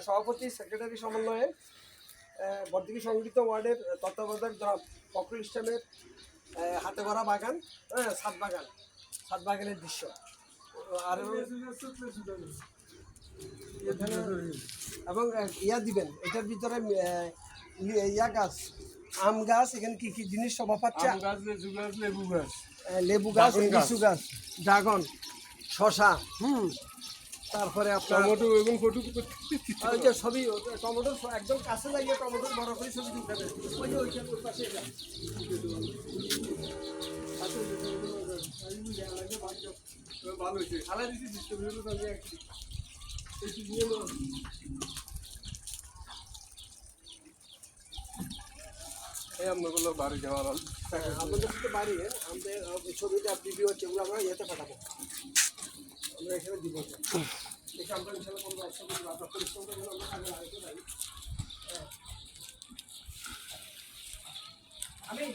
সভাপতি সেক্রেটারি সমন্বয়ে আহ, বর্দিনী সংগীত ওয়ার্ডের তত্ত্বাবধায়ক জনাব ফখরুল ইসলামের হাতে ভরা বাগান হ্যাঁ সাত বাগান সাত বাগানের দৃশ্য। আর এবং ইয়া দিবেন এটার ভিতরে ইয়া গাছ আম গাছ এখানে কি কি জিনিস সভা পাচ্ছে? আম গাছ লেবু গাছ লেবু গাছ। ড্রাগন গাছ। লিচু গাছ। ড্রাগন শশা হুম। তারপরে আপনার টমেটো এবং ওই যে ছবি টমেটো একদম কাছে লাগিয়ে টমেটো বড় করে ছবি তুলতে হবে। ওই যে ওইটা ওই পাশে। ভালো হয়েছে। দিছি নাও। এই আমগুলো বাড়ি যাওয়ার হ্যাঁ, আমাদের বাড়ি আমাদের ছবিটা ভিডিও হচ্ছে ওগুলো আমরা ইয়েতে পাঠাবো। আমরা এখানে দিব। দেখে আমরা ইনশাল্লাহ কোনো ব্যবসা করব আপনার পরিশ্রম করে আমরা কাজে লাগাতে পারি। আমি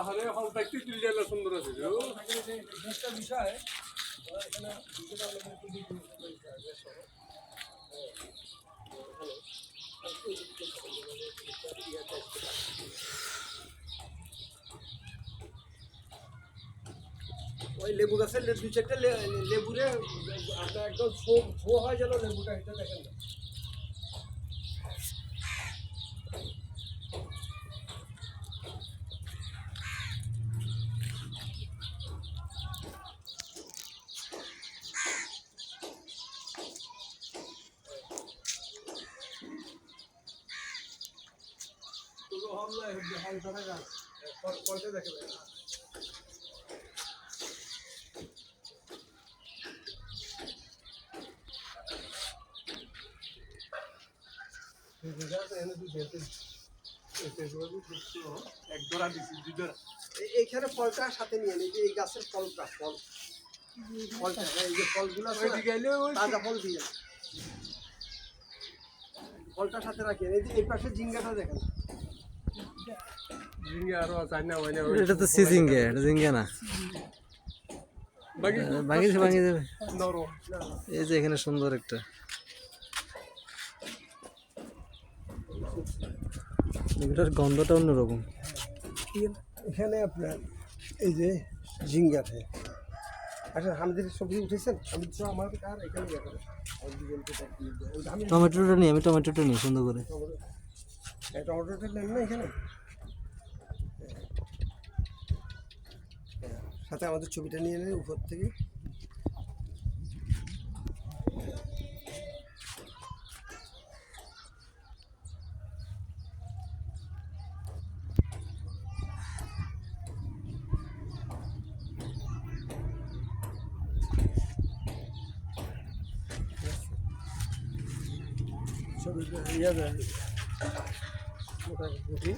আহারে হল দেখতে তিলজালা সুন্দর আছে জিনিসটা বিষয় এখানে ভিডিওটা আমরা একটু দিয়ে দিই, বেশ হবে। ওই লেবু গাছের দু চারটে লেবুরে আপনার একদম ফো ফো হয় যেন লেবুটা, এটা দেখেন। না পুরো হাল ধরা গাছ ফল- দেখে না এক ধরা দিছি দুই ধরা এ- এইখানে ফলটা সাথে নিয়ে নেই এই গাছের ফলটা ফল। ফলটা এই যে ফলগুলো তাজা ফল দিয়ে। ফলটা সাথে রাখেন এই যে এই পাশে জিঙ্গাটা দেখেন। আরও আছে না এটা তো সিজিঙ্গে এটা জিঙ্গে না। বাকি ভাঙি ভাঙি যাবে এই যে এখানে সুন্দর একটা এটার গন্ধটা অন্যরকম। এখানে আপনার এই যে জিঙ্গাতে আচ্ছা হামিদের সবজি উঠেছেন? হামিদ তো আমার কার এখানে আমি টমেটোটা নিই আমি টমেটোটা নিই সুন্দর করে। টমেটো টমেটোটা নেন না এখানে? হ্যাঁ, সাথে আমাদের ছবিটা নিয়ে নেন উপর থেকে। মোটামুটি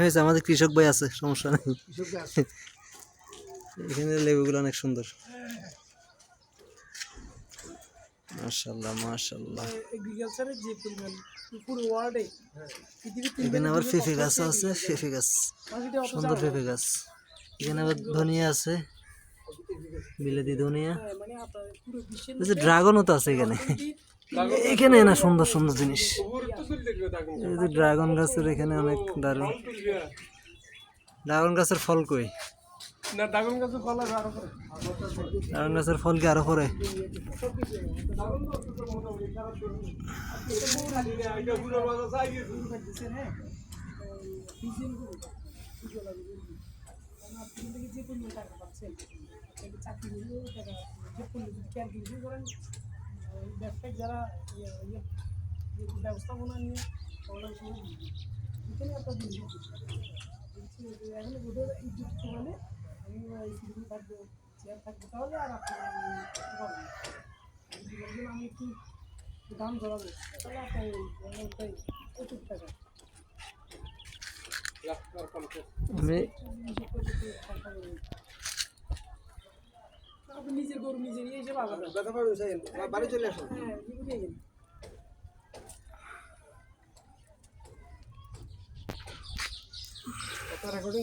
হয়েছে আমাদের কৃষক ভাই আছে সমস্যা নেই। এখানে লেবুগুলো অনেক সুন্দর। মাশাল্লাহ মাশাল্লাহ এগ্রিকালচারের যে পরিমাণ পুরো ওয়ার্ল্ডে এখানে আবার গাছ আছে গাছ। সুন্দর গাছ। এখানে আবার ধনিয়া আছে। বিলেতি ধনিয়া মানে ড্রাগনও তো আছে এখানে। এখানে না সুন্দর সুন্দর জিনিস। ড্রাগন গাছের এখানে অনেক দারুণ। ড্রাগন গাছের ফল কই? ড্রাগন গাছের ফল কি আরও পরে? যে পরিমাণ টাকা পাচ্ছেন চাকরি যে পরিমাণ যদি ক্যালকুলেশন করেন ব্যবসায়িক যারা ইয়ে ইয়ে ব্যবস্থাপনা নিয়ে পড়াশোনা করে এখানে আপনার মানে আমি চেয়ার থাকব তাহলে আর আমি একটু দাম ধরাবো তাহলে আপনার ওটাই টাকা আমি নিজের গরু নিজে নিয়ে এসে বাড়ি চলে আসুন কথা রেকর্ডিং